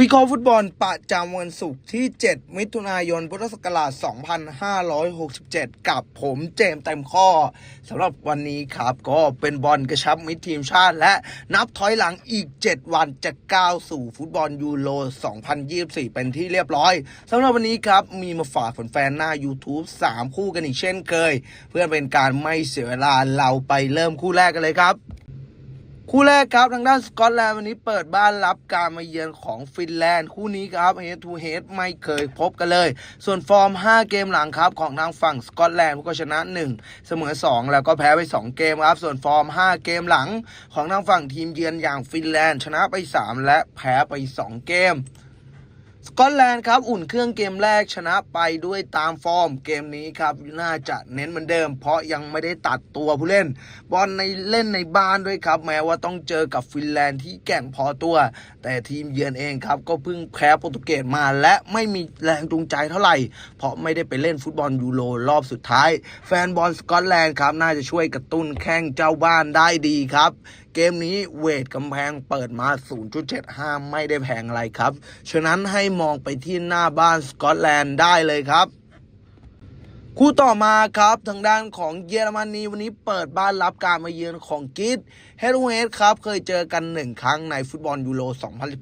วิเคราะห์ฟุตบอลประจำวันศุกร์ที่ 7 มิถุนายน พุทธศักราช 2567 กับผมเจมส์เต็มข้อสำหรับวันนี้ครับก็เป็นบอลกระชับมิตรทีมชาติ และนับถอยหลังอีก 7 วันจะก้าวสู่ฟุตบอลยูโร 2024 เป็นที่เรียบร้อยสำหรับวันนี้ครับ มีมาฝากแฟนๆหน้า YouTube 3 คู่กันอีกเช่นเคย เพื่อเป็นการไม่เสียเวลาเราไปเริ่มคู่แรกกันเลยครับ คู่แรกครับทางด้านสกอตแลนด์วันนี้เปิดบ้านรับการมาเยือนของฟินแลนด์ คู่นี้ครับเฮดทูเฮดไม่เคยพบกันเลย ส่วนฟอร์ม 5 เกมหลังครับของทางฝั่งสกอตแลนด์ก็ชนะ 1 เสมอ 2 แล้วก็แพ้ไป 2 เกมครับ ส่วนฟอร์ม 5 เกมหลังของทางฝั่งทีมเยือนอย่างฟินแลนด์ ชนะไป 3 และแพ้ไป 2 เกม สกอตแลนด์ครับอุ่นเครื่องเกมแรกชนะไปด้วยตามฟอร์มเกมนี้ครับ น่าจะเน้นเหมือนเดิม เพราะยังไม่ได้ตัดตัวผู้เล่น บอลในเล่นในบ้านด้วยครับ แม้ว่าต้องเจอกับฟินแลนด์ที่แก่งพอตัว แต่ทีมเยือนเองครับ ก็เพิ่งแพ้โปรตุเกสมาและไม่มีแรงจูงใจเท่าไหร่ เพราะไม่ได้ไปเล่นฟุตบอลยูโรรอบสุดท้าย แฟนบอลสกอตแลนด์ครับน่าจะช่วยกระตุ้นแข้งเจ้าบ้านได้ดีครับ เกมนี้เวทกำแพงเปิดมา 0.75 ไม่ได้แพงอะไรครับ ฉะนั้นให้มองไปที่หน้าบ้านสกอตแลนด์ได้เลยครับ คู่ต่อมาครับทางด้านของเยอรมนีวันนี้เปิดบ้านรับการมาเยือนของกิดเฮดเฮดครับเคยเจอกันหนึ่งครั้งในฟุตบอลยูโร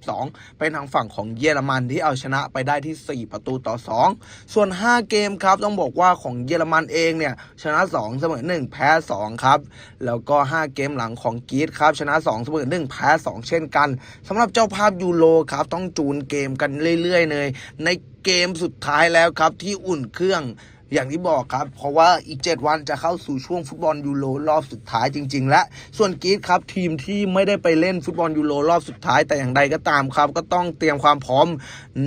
2012 เป็นทางฝั่งของเยอรมันที่เอาชนะไปได้ที่ 4 ประตูต่อ 2 ส่วน 5 เกมครับต้องบอกว่าของเยอรมันเองเนี่ยชนะ 2 เสมอ 1 แพ้ 2 ครับ แล้วก็ 5 เกมหลังของกีดครับชนะ 2 เสมอ 1 แพ้ 2 เช่นกันสำหรับเจ้าภาพยูโรครับต้องจูนเกมกันเรื่อยๆเลยในเกมสุดท้ายแล้วครับที่อุ่นเครื่อง อย่างที่บอกครับ เพราะว่าอีก 7 วันจะเข้าสู่ช่วงฟุตบอลยูโรรอบสุดท้ายจริง ๆ และ ส่วนกรีซครับทีมที่ไม่ได้ไปเล่นฟุตบอลยูโรรอบสุดท้ายแต่อย่างใดก็ตามครับ ก็ต้องเตรียมความพร้อม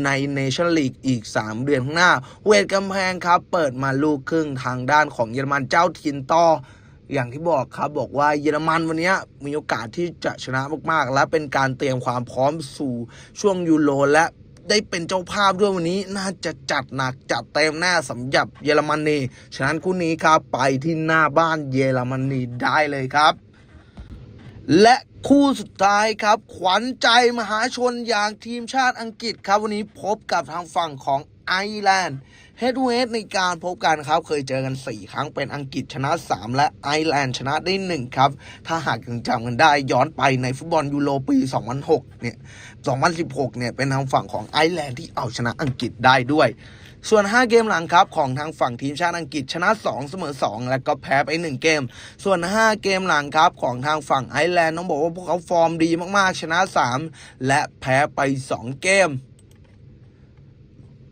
ในเนชั่นลีกอีก 3 เดือนข้างหน้า เวทกำแพงครับ เปิดมาลูกครึ่งทางด้านของเยอรมันเจ้าถิ่นต่ออย่างที่บอกครับบอกว่าเยอรมันวันนี้มีโอกาสที่จะชนะมากๆ และเป็นการเตรียมความพร้อมสู่ช่วงยูโรและ ได้เป็นเจ้าภาพด้วยวันนี้น่าจะจัดหนักจัดเต็มหน้าสำหรับเยอรมนีฉะนั้นคู่นี้ครับไปที่หน้าบ้านเยอรมนีได้เลยครับ และคู่สุดท้ายครับ ขวัญใจมหาชนอย่างทีมชาติอังกฤษครับวันนี้พบกับทางฝั่งของ ไอร์แลนด์เฮด o เ d ในการพบกันครับ เคยเจอกัน 4 ครั้งเป็นอังกฤษชนะ 3 และไอร์แลนด์ชนะได้ 1 ครับ ถ้าหากยังจำกันได้ย้อนไปในฟุตบอลยูโรปี 2006 เนี่ย 2016 เนี่ย เป็นทางฝั่งของไอร์แลนด์ที่เอาชนะอังกฤษได้ด้วย ส่วน 5 เกมหลังครับ ของทางฝั่งทีมชาติอังกฤษชนะ 2 เสมอ 2 แล้วก็แพ้ไป 1 เกม ส่วน 5 เกมหลังครับของทางฝั่งไอร์แลนด์ต้องบอกว่าพวกเขาฟอร์มดีมากๆชนะ 3 และแพ้ไป 2 เกม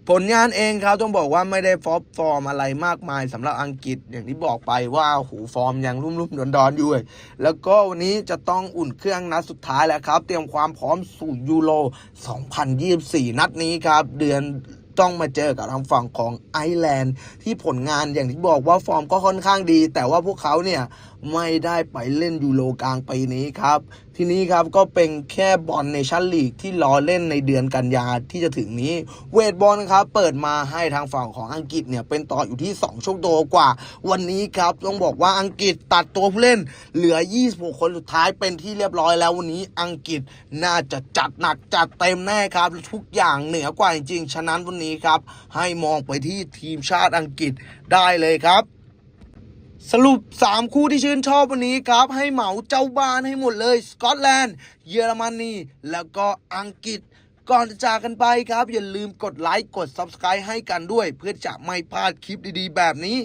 ผลงานเองครับต้องบอกว่าไม่ได้ฟอปฟอร์มอะไรมากมายสำหรับอังกฤษอย่างที่บอกไปว่าหูฟอร์มยังรุ่มๆดอนๆอนยู่เลยแล้วก็วันนี้จะต้องอุ่นเครื่องนัดสุดท้ายแล้วครับ เตรียมความพร้อมสู่ยูโร 2024 นัดนี้ครับ เดือนต้องมาเจอกับทางฝั่งของไอร์แลนด์ที่ผลงานอย่างที่บอกว่าฟอร์มก็ค่อนข้างดี แต่ว่าพวกเขาเนี่ย ไม่ได้ไปเล่นยูโรกลางปีนี้ครับ ทีนี้ครับก็เป็นแค่บอลเนชั่นลีกที่รอเล่นในเดือนกันยาที่จะถึงนี้ เวทบอลครับเปิดมาให้ทางฝั่งของอังกฤษเนี่ยเป็นต่ออยู่ที่ 2ชั่วโมงกว่า วันนี้ครับต้องบอกว่าอังกฤษตัดตัวผู้เล่น เหลือ 26 คนสุดท้ายเป็นที่เรียบร้อยแล้ววันนี้อังกฤษน่าจะจัดหนักจัดเต็มแน่ครับ ทุกอย่างเหนือกว่าจริงๆฉะนั้นวันนี้ครับให้มองไปที่ทีมชาติอังกฤษได้เลยครับ สรุป 3 คู่ที่ชื่นชอบวันนี้ครับ ให้เหมาเจ้าบ้านให้หมดเลย สกอตแลนด์ เยอรมนี แล้วก็อังกฤษ ก่อนจะจากกันไปครับ อย่าลืมกดไลค์กด Subscribe ให้กันด้วย เพื่อจะไม่พลาดคลิปดีๆ แบบนี้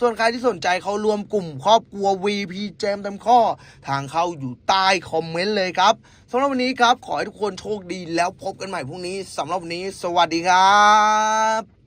ส่วนใครที่สนใจเขารวมกลุ่มครอบครัว VP เจมเต็มข้อ ทางเข้าอยู่ใต้คอมเมนต์เลยครับสำหรับวันนี้ครับ ขอให้ทุกคนโชคดีแล้วพบกันใหม่พรุ่งนี้สำหรับวันนี้ สวัสดีครับ